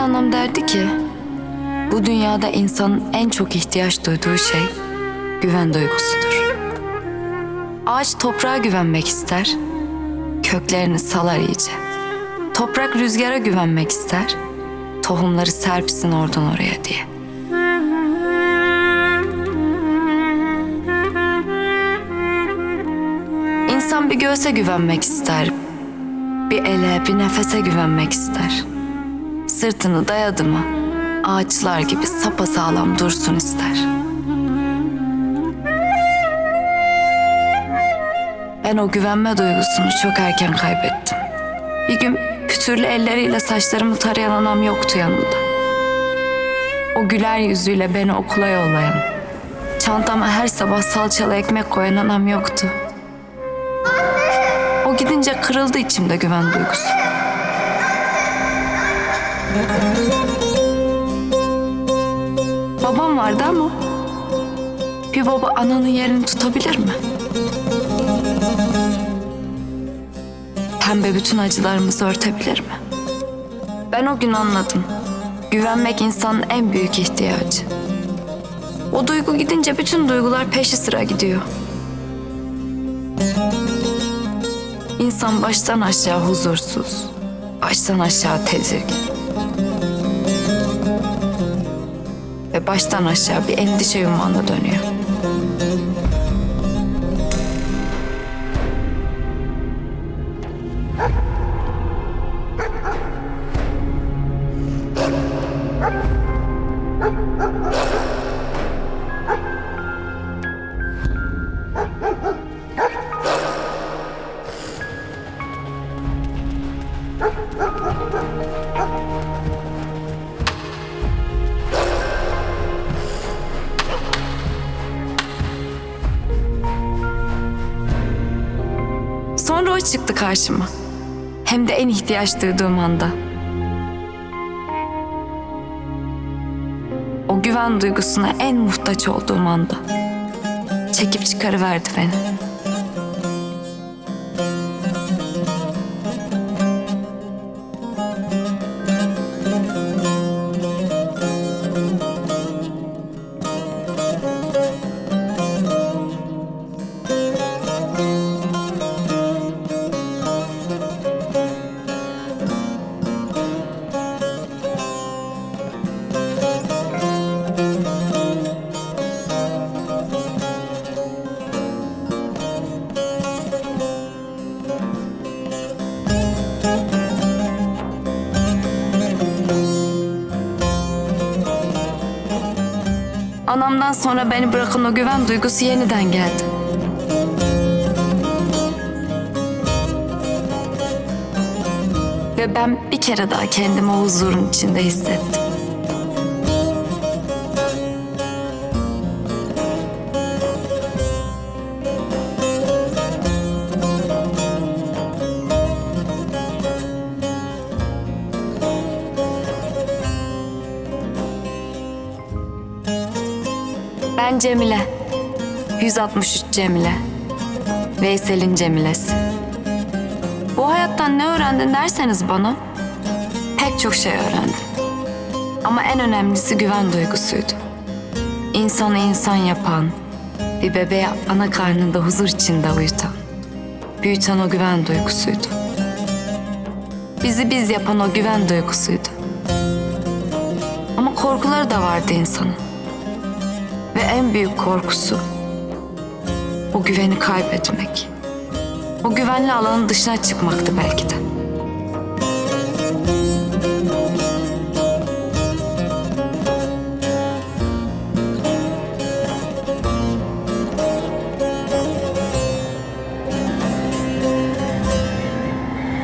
Rahmetli annem derdi ki, bu dünyada insanın en çok ihtiyaç duyduğu şey güven duygusudur. Ağaç toprağa güvenmek ister, köklerini salar iyice. Toprak rüzgara güvenmek ister, tohumları serpsin oradan oraya diye. İnsan bir göğse güvenmek ister, bir ele, bir nefese güvenmek ister. Sırtını dayadı mı ağaçlar gibi sapasağlam dursun ister. Ben o güvenme duygusunu çok erken kaybettim. Bir gün pütürlü elleriyle saçlarımı tarayan anam yoktu yanımda. O güler yüzüyle beni okula yollayan, çantama her sabah salçalı ekmek koyan anam yoktu. O gidince kırıldı içimde güven duygusu. Babam vardı ama bir baba ananın yerini tutabilir mi? Pembe bütün acılarımızı örtebilir mi? Ben o gün anladım. Güvenmek insanın en büyük ihtiyacı. O duygu gidince bütün duygular peşi sıra gidiyor. İnsan baştan aşağı huzursuz, baştan aşağı tedirgin. Ve baştan aşağı bir endişe yumağına dönüyor. Çıktı karşıma. Hem de en ihtiyaç duyduğum anda. O güven duygusuna en muhtaç olduğum anda. Çekip çıkarıverdi beni. Anamdan sonra beni bırakan o güven duygusu yeniden geldi. Ve ben bir kere daha kendimi o huzurun içinde hissettim. Ben Cemile. 163 Cemile. Veysel'in Cemilesi. Bu hayattan ne öğrendin derseniz bana pek çok şey öğrendim. Ama en önemlisi güven duygusuydu. İnsanı insan yapan, bir bebeği ana karnında huzur içinde uyutan, büyüten o güven duygusuydu. Bizi biz yapan o güven duygusuydu. Ama korkuları da vardı insanın. Ve en büyük korkusu o güveni kaybetmek. O güvenli alanın dışına çıkmaktı belki de.